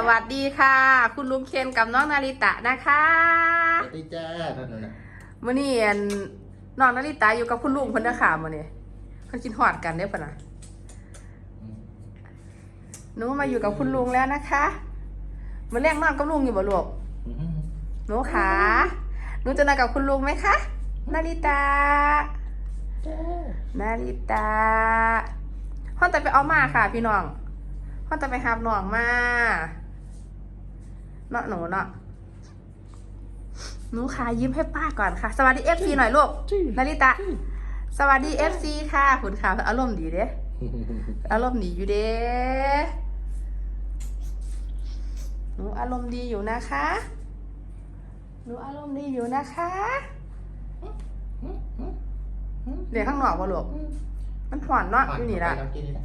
สวัสดีค่ะ คุณลุงเคนกับน้องนาริตะนะคะสวัสดีจ้านั่นน่ะมื่อนี้อันน้องนาริตะอยู่กับคุณลุงเพิ่นเด้อค่ะมื่อนี้เพิ่นกินหอดกันเด้อปะนะหนูมาอยู่กับคุณลุงแล้วนะคะมาเรียกนอนกับลุงอยู่บ่ลูกอืมหนูขาหนูจะนอนกับคุณลุงไหมคะนาริตะจ้านาริตะห้องแต่ไปเอามาค่ะ พี่น้องห้องแต่ไปหาบน้องมา เนาะหนูเนาะหนูขายิ้มให้ป้าก่อนค่ะ สวัสดีเอฟซีหน่อยลูกนาริตะ สวัสดีเอฟซีค่ะคุณค่ะอารมณ์ดีเด้อารมณ์ดีอยู่เด้หนูอารมณ์ดีอยู่นะคะ หนูอารมณ์ดีอยู่นะคะเดี๋ยวข้างนอกวะลูกมันผ่อนเนาะอยู่นี่ละไปำกินนี่ละ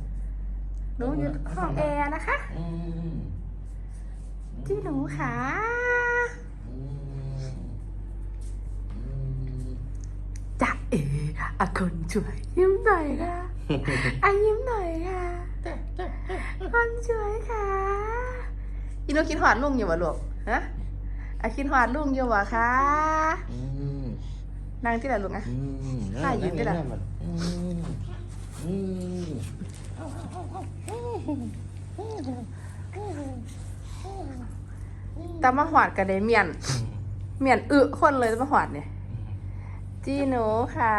หนูอยู่ห้องแอร์นะคะ อืมที่หนูขาอืมอืมจะเออะคนช่วยยิ้มหน่อยค่ะอะยิ้มหน่อยค่ะคนช่วยค่ะอีโนคิดหอดลุงอยู่วะลูกฮะอะคิดหอดลุงอยู่วะคะอืมนั่งที่ไหนลูกอะอืมข้ายืนได้ล่ะอืม อืมแต่มาหอดกันได้เมียน เมียนอึคนเลยแต่มาหอดเนี่ย จีหนูค่ะ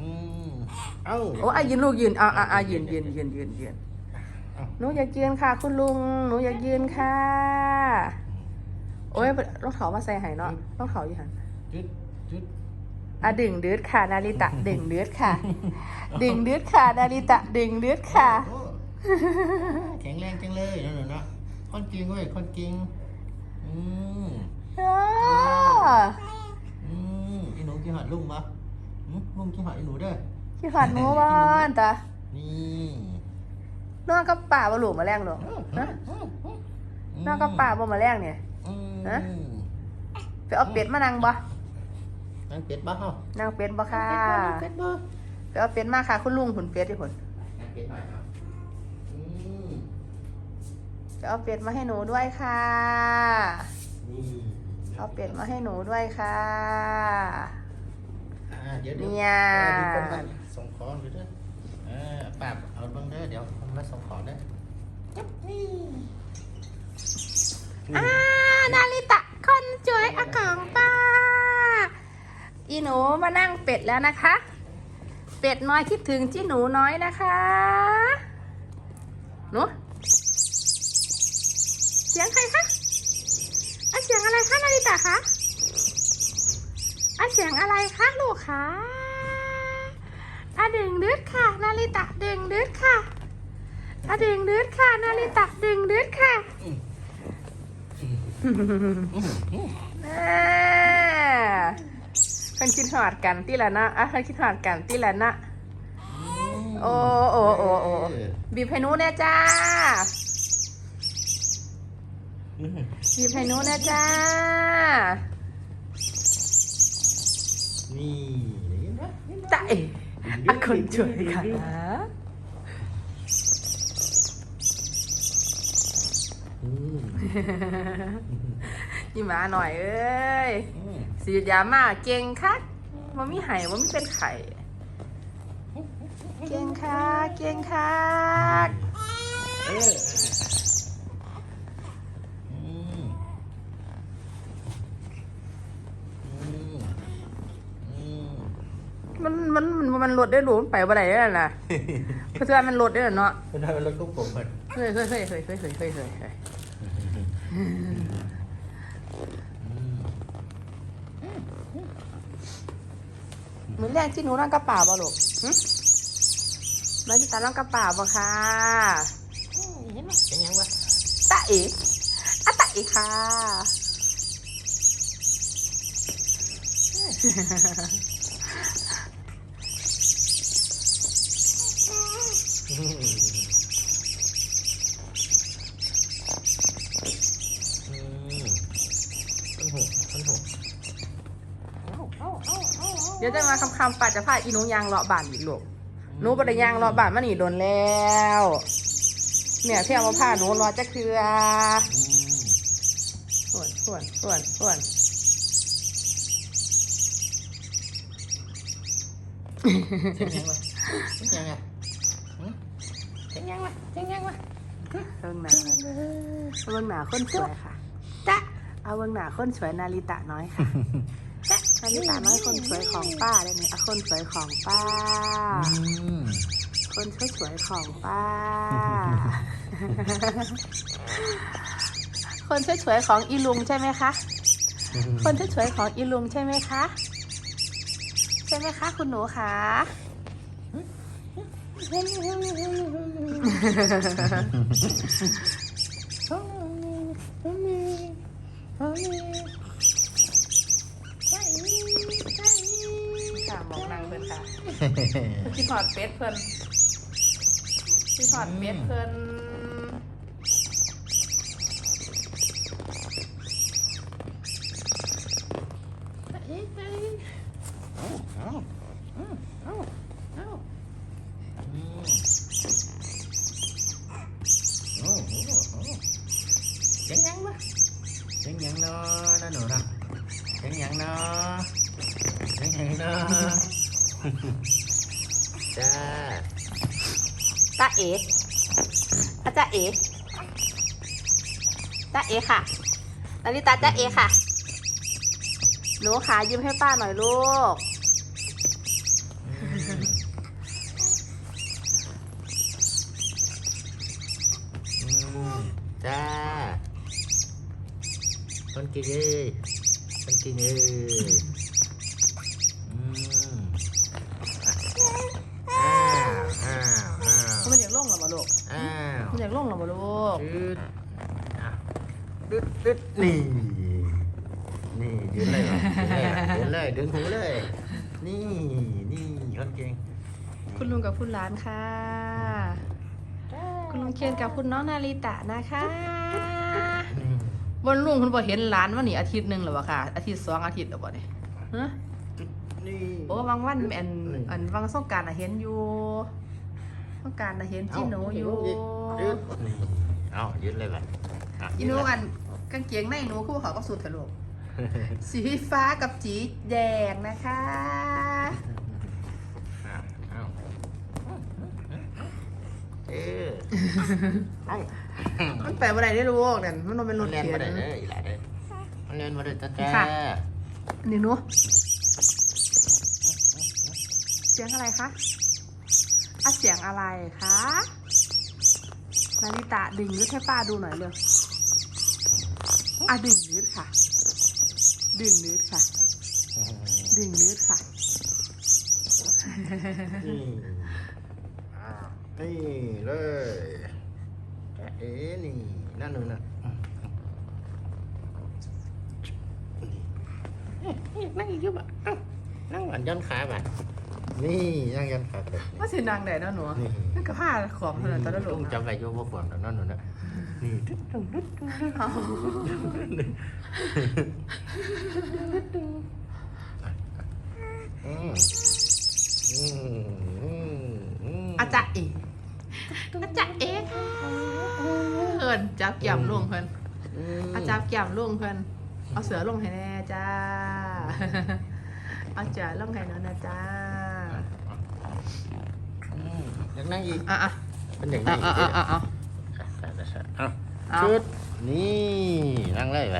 อืมเอ้าโอ้อะยืนลูกยืนอะอะอะยืนยืนยืนยืนยืนหนูอยากยืนค่ะ คุณลุงหนูอยากยืนค่ะ โอ้ยรองเท้ามาใส่ให้เนาะรองเท้าอยู่หันจุดจุดอะดึงดืดค่ะ นาริตะ ดึงดืดค่ะ ดึงดืดค่ะ นาริตะ ดึงดืดค่ะโอ้แข็ง คนจริงเว้ยคนจริงอืมอ้าอืมไอ้หนูกินหอดลุงปะอืมลุงกินหอดไอ้หนูเด้อขี้หัดหมูบ้านจ้ะนี่นอนกับป่าบ่หลูมาแรงหรอฮะนอนกับป่าบ่มาแรงเนี่ยอืมฮะไปเอาเป็ดมานั่งบ่นั่งเป็ดบ้าเหรอนั่งเป็ดบ่ค่ะเป็ดบ้าไปเอาเป็ดมาค่ะ คุณลุงผุนเป็ดที่ผุนนั่งเป็ดหน่อย ไปเอาเป็ดมาให้หนูด้วยค่ะนี่เอาเป็ดมาให้หนูด้วยค่ะอ่าเดี๋ยวเดี๋ยวเนี่ยออมีคนมาส่งของอยู่เด้อเออป้าเอาเบ้างเด้อเดี๋ยวผมมาส่งของเด้อจับนี่อ่านาริตะคนสวยอะของป้า อีหนูมานั่งเป็ดแล้วนะคะ เป็ดน้อยคิดถึงจี้หนูน้อยนะคะหนูเสียงใครคะอะเสียงอะไร คะนาริตะคะอะเสียงอะไรคะลูกคะอะดึงดึดค่ะ นาริตะดึงดึดค่ะอะดึงดึดค่ะ นาริตะดึงดึดค่ะแม่คนคิดหอดกันตีละนะอะคนคิดหอดกันตีละนะ โอ้โอ้โอ้โอ้บีบให้นูแน่จ้า อืมบีบให้หนูแน่จ้า นี่เห็นไหมเห็นไหมตาเอ๋อะคนช่วยค่ะอืมยี่หมาหน่อยเอ้ยอืมสีดยามาเก่งคักมันมีไห่มันมีเป็นไข่ เก่งคักเก่งคักเอออื มันมันมันลดได้หรูมันไปบ่ได้แล้วนะเพราะฉะนั้นมันลดได้แล้วเนาะเป็นอะไรรถกุ๊กผมเปิดเฮ้ยเฮ้ยเฮ้ยเฮ้ยเฮ้ยเฮ้ยเฮ้ยเฮ้ยเฮ้ยเหมือนแรกที่หนูร่างกระเป๋าบ่ลูกหึมันจะตาร่างกระเป๋าบ่ค่ะเห็นไหมเป็นยังวะตาเอ๋อะตาเอ๋ค่ะ อืมอืมต้นหูต้นหู เดี๋ยวจะมาคำคำป่าจะพาอีหนูยางเลาะบานอีกลูกหนูบ่ได้ยางเลาะบานมานี่โดนแล้วเนี่ยเที่เอามาผ้าหนูรอจะคือส่วนส่วนส่วนส่วนเสียงยังไง เสียงยังวะเสียงยังวะเบิ้งหนาเอาเบิ้งหนาคนสวยค่ะจ้ะเอาเบิ้งหนาคนสวยนาริตะน้อยค่ะจ้ะนาริตะน้อยคนสวยของป้าเลยนี่เอาคนสวยของป้า อืมคนสวยๆของป้า คนสวยๆของอีลุงใช่ไหมคะ คนสวยๆของอีลุงใช่ไหมคะ ใช่ไหมคะ คุณหนูคะ ค่ะมองนางเพิ่นค่ะพี่ถอดเป็ดเพิ่นพี่ถอดเป็ดเพิ่น เอาเอาเอาเอาเอาอืมโอ้โหโอ้โหเสียงยังวะเสียงยังเนาะนั่น หนูน่ะเสียงยังเนาะเสียงยังเนาะจ้าตาเอ๋อาจารย์เอ๋ตาเอ๋ค่ะนาริตาตาเอ๋ค่ะหนูขายิ้มให้ป้าหน่อยลูก อืมอืมจ้าคนเก่งเอ้ยคนเก่งเอ้ยอืมอ้าวอ้าวอ้าวมันอยากล่งหรอมาลูกอ้าวมันอยากล่งหรอมาลูกดึดอะดึดดึดนี่นี่ยืนเลยเหรอยืนเลยเหรอยืนเลยดึงหูเลย นี่นี่คนเก่งคุณลุงกับคุณหลานค่ะ คุณลุงเคียนกับคุณน้องนาริตะนะคะอืม วันลุงคุณบอเห็นหลานวันนี้อาทิตย์หนึ่งหรือวะค่ะ อาทิตย์สองอาทิตย์หรือเปล่าเนี่ยฮะนี่โอ้บางวันอันอันบางสงกรารอะเห็นอยู่สงกรารอะเห็นจีหนูอยู่ยืดนี่เอายืดเลยก่อนอะจีหนูอันกางเกงในหนูคู่เขาก็สุดทะลุสีฟ้ากับจีแดงนะคะอะเอาเออเอา มันแปลว่าอะไรได้รู้เนี่ยมันต้องเป็นรมันถเรียนเขียมานได้เลยอีหลาเด้อมันเรียนมาได้จ้าจ้าค่ะ นี่หนูเสียงอะไรคะอะเสียงอะไรคะนาริตะดึงนึดให้ป้าดูหน่อยเร็วอะดึงนึดค่ะ ดึงนึดค่ะ ดึงนึดค่ะ นี่อ่านี่เลยจ้า เอ๋นี่นั่นนู่นน่ะนี่นั่งอีกเยอะบ่ะเอ้านั่งหวานย้อนขาบ่ะนี่นั่งย้อนขาเลยว่าสินางไหนเนาะหนูนี่นั่นก็ผ้าของเท่านั้นตอนนั้นหลลุงงจำไว้โยบ่ฝนตอนนั้นนู่นน่ะนี่ตึ๊ดตึ๊ดตึ๊ดตึ๊ดเอาอืมอืมอืมอืมอาจารย์เออาจารย์เอค่ะเพิ่นจับแก้มลุงเพิ่นมอาจารย์แก้มลุงเพิ่นเอาเสือลงให้แน่จ้า เอาเสือลงให้หนูนะจ้าอืมอยากนั่งอีกอะอะเป็นอย่างอะนี้อะอะอะเอาเอาชุดนี่นั่งเลยไป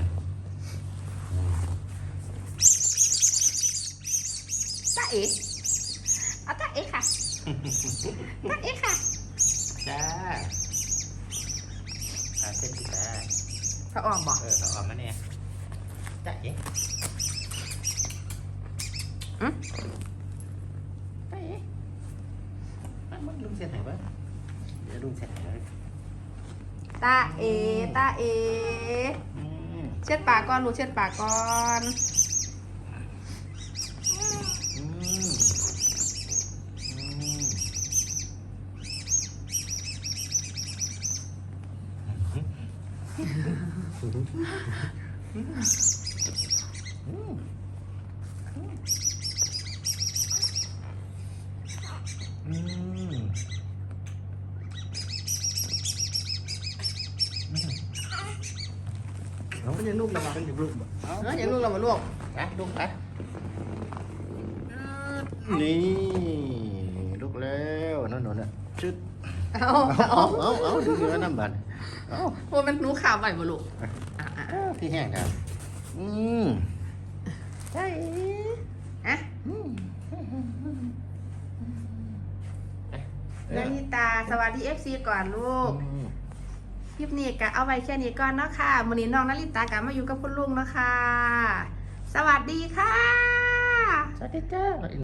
ตาเอเอาตาเอค่ะตาเอค่ะ จ้าอาเส้นที่จ้าพระอ้อมบอกเออเราเอามาเนี่ยจ้าเอ๊ะอืมจ้าเอ๊ะมามาลุงเส้นไหนบ้างเดี๋ยวลุงเส้นไหนเลยตาเอตาเอ อืม เช็ดปากก่อนลูกเช็ดปากก่อน nó như lúc là mà nó như lúc là mà luộc đấy luộc đấy นี่ลุกแล้วนั่นน่ะชึดเอาเอาเอาเอาดูเนื้อน้ำบัน อาว่ามันหนูขาวไหวบ่ลูกอะอะเอาพี่แห้งครับอืมใช่อะนาริตาสวัสดีเอฟซีก่อนลูก อืมคลิปนี้ก็เอาไว้แค่นี้ก่อนเนาะค่ะมื้อนี้น้องนาริตากลับมาอยู่กับคุณลุงเนาะค่ะ สวัสดีค่ะ สวัสดีจ้า